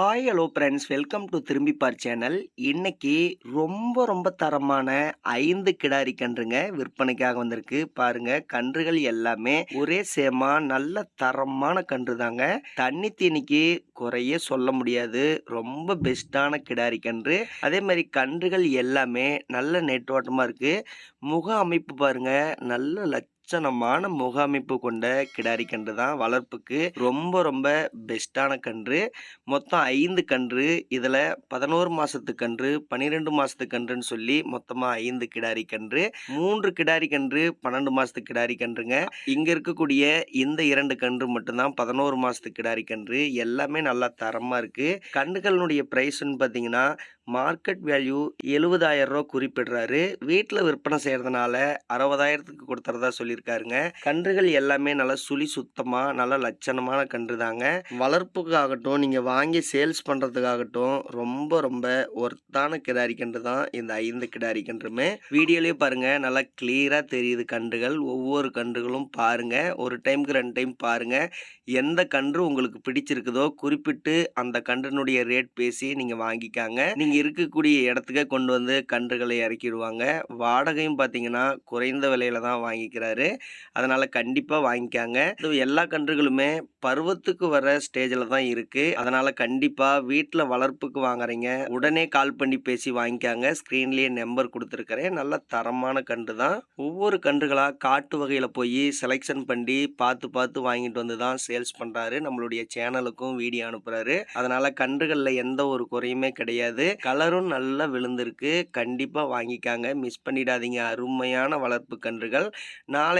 Hi hello friends welcome to Thirumbippaar channel இன்றைக்கி ரொம்ப ரொம்ப தரமான ஐந்து கிடாரி கன்றுங்க விற்பனைக்காக வந்திருக்கு. பாருங்கள் கன்றுகள் எல்லாமே ஒரே சேமா நல்ல தரமான கன்று தாங்க தண்ணி தீனிக்கு குறைய சொல்ல முடியாது. ரொம்ப பெஸ்ட்டான கிடாரி கன்று அதே மாதிரி கன்றுகள் எல்லாமே நல்ல நெட்வாட்டமாக இருக்குது முக அமைப்பு பாருங்க நல்ல லட்சணமான முக அமைப்பு கொண்ட கிடாரி கன்று தான் வளர்ப்புக்கு ரொம்ப ரொம்ப பெஸ்ட்டான கன்று. மொத்தம் ஐந்து கன்று. இதில் பதினோரு மாதத்து கன்று பன்னிரெண்டு மாதத்து கன்றுன்னு சொல்லி மொத்தமாக ஐந்து கிடாரி கன்று. மூன்று கிடாரி கன்று பன்னெண்டு மாதத்து கிடாரி கன்றுங்க. இங்கே இருக்கக்கூடிய இந்த இரண்டு கன்று மட்டும்தான் பதினோரு மாதத்து கிடாரி கன்று. எல்லாமே நல்லா தரமாக இருக்குது கன்றுகளினுடைய ப்ரைஸ்ன்னு பார்த்தீங்கன்னா மார்க்கெட் வேல்யூ எழுபதாயிரம் ரூபா குறிப்பிடுறாரு. வீட்டில் விற்பனை செய்கிறதுனால அறுபதாயிரத்துக்கு கொடுத்துறதா சொல்லியிருக்காருங்க கன்றுகள் எல்லாமே நல்லா சுழி சுத்தமாக நல்ல லட்சணமான கன்று தாங்க. வளர்ப்புக்காகட்டும் நீங்கள் வாங்கி சேல்ஸ் பண்ணுறதுக்காகட்டும் ரொம்ப ரொம்ப ஒர்த்தான கிடாரி கன்று தான் இந்த ஐந்து கிடாரி கன்றுமே. வீடியோலேயே பாருங்கள் நல்லா கிளியராக தெரியுது கன்றுகள். ஒவ்வொரு கன்றுகளும் பாருங்கள் ஒரு டைமுக்கு ரெண்டு டைம் பாருங்கள் எந்த கன்று உங்களுக்கு பிடிச்சிருக்குதோ குறிப்பிட்டு அந்த கன்றினுடைய ரேட் பேசி நீங்கள் வாங்கிக்காங்க. நீங்கள் இருக்கக்கூடிய இடத்துக்கே கொண்டு வந்து கன்றுகளை இறக்கிடுவாங்க. வாடகையும் பார்த்தீங்கன்னா குறைந்த விலையில தான் வாங்கிக்கிறாரு. அதனால் கண்டிப்பாக வாங்கிக்காங்க. இது எல்லா கன்றுகளுமே பருவத்துக்கு வர ஸ்டேஜில் தான் இருக்குது அதனால் கண்டிப்பாக வீட்டில் வளர்ப்புக்கு வாங்குறீங்க. உடனே கால் பண்ணி பேசி வாங்கிக்காங்க. ஸ்க்ரீன்லேயே நம்பர் கொடுத்துருக்கிறேன். நல்ல தரமான கன்று தான். ஒவ்வொரு கன்றுகளாக காட்டு வகையில் போய் செலெக்ஷன் பண்ணி பார்த்து பார்த்து வாங்கிட்டு வந்து தான் சேல்ஸ் பண்ணுறாரு நம்மளுடைய சேனலுக்கும் வீடியோ அனுப்புகிறாரு அதனால் கன்றுகளில் எந்த ஒரு குறையுமே கிடையாது. கலரும் நல்லா விழுந்திருக்கு. கண்டிப்பாக வாங்கிக்காங்க. மிஸ் பண்ணிடாதீங்க. அருமையான வளர்ப்பு கன்றுகள். நாளை